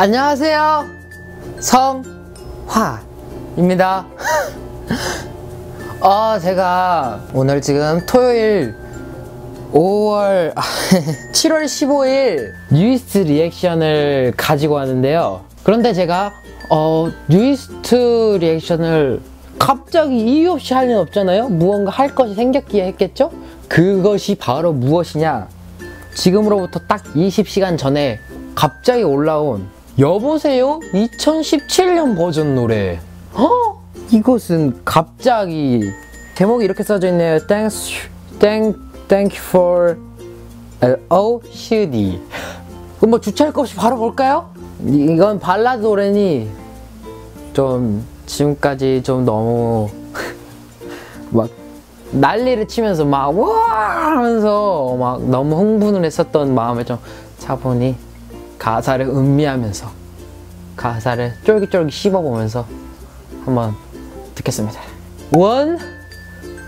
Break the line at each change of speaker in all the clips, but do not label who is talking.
안녕하세요. 성화입니다. 어, 제가 오늘 지금 토요일 5월, 7월 15일 뉴이스트 리액션을 가지고 왔는데요. 그런데 제가, 어, 뉴이스트 리액션을 갑자기 이유 없이 할 리는 없잖아요? 무언가 할 것이 생겼기에 했겠죠? 그것이 바로 무엇이냐? 지금으로부터 딱 20시간 전에 갑자기 올라온 여보세요 2017년 버전 노래. 어? 이것은 갑자기 제목이 이렇게 써져 있네요. Thanks, thank, thank for shitty. 그럼 뭐 주체할 것 없이 바로 볼까요? 이- 이건 발라드 노래니 좀 지금까지 좀 너무 막 난리를 치면서 막 와 하면서 막 너무 흥분을 했었던 마음을 좀 차분히 가사를 음미하면서 가사를 쫄깃쫄깃 씹어보면서 한번 듣겠습니다. 원,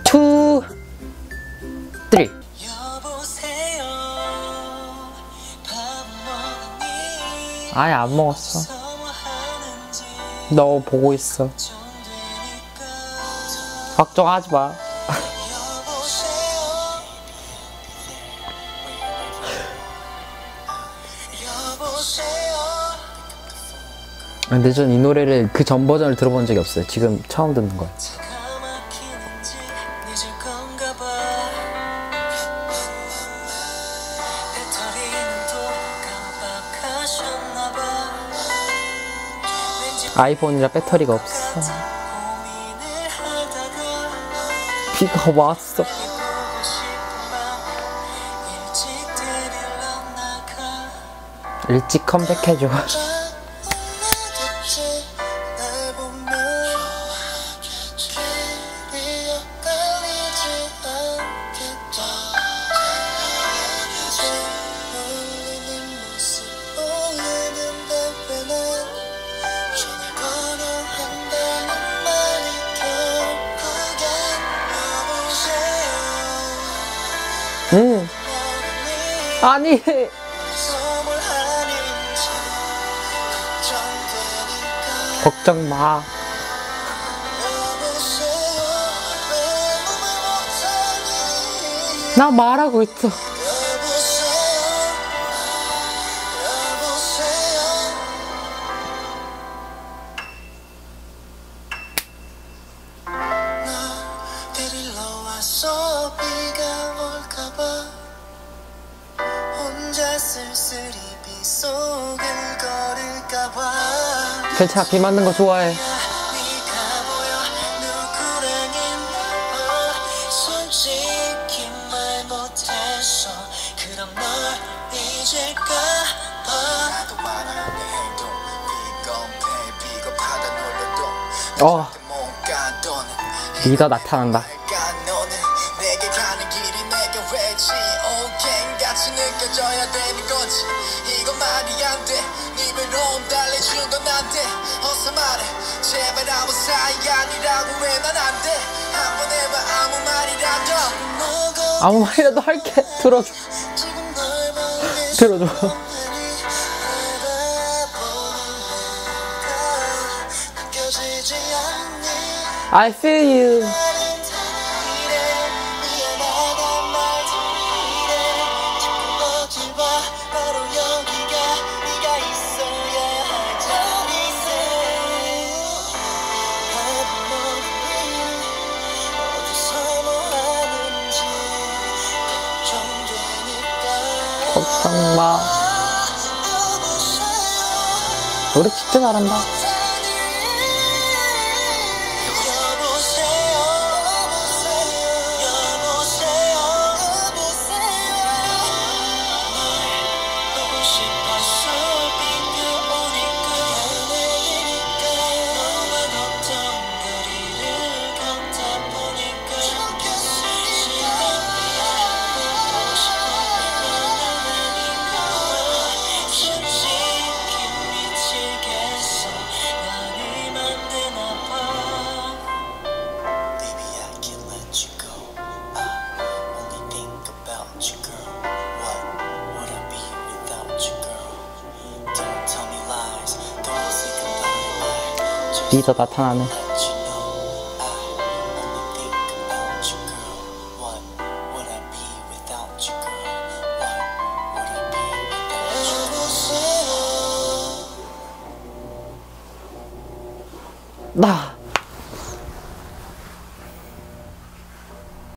투, 쓰리. 아예 안 먹었어. 너 보고 있어. 걱정하지 마. 근데 전 이 노래를 그 전 버전을 들어본 적이 없어요. 지금 처음 듣는 거예요. 아이폰이라 배터리가 없어. 비가 왔어.
일찍
컴백해줘.
는
아니.
걱정
마. 나 말하고 있어.
비가 올까봐 혼자 쓸쓸히 빗속을 걸을까봐
괜찮아. 비 맞는 거 좋아해.
어 비가
나타난다.
느껴져야 되는 건지 이건 말이 안돼 네 외로움 달래준 건 안돼. 어서 말해. 제발 아무 사이 아니라고 왜 난 안돼. 한 번 해봐. 아무 말이라도.
아무 말이라도 할게. 들어줘. 들어줘. I feel you. 정 마. 노래 진짜 잘한다. 리더 나타나네. 나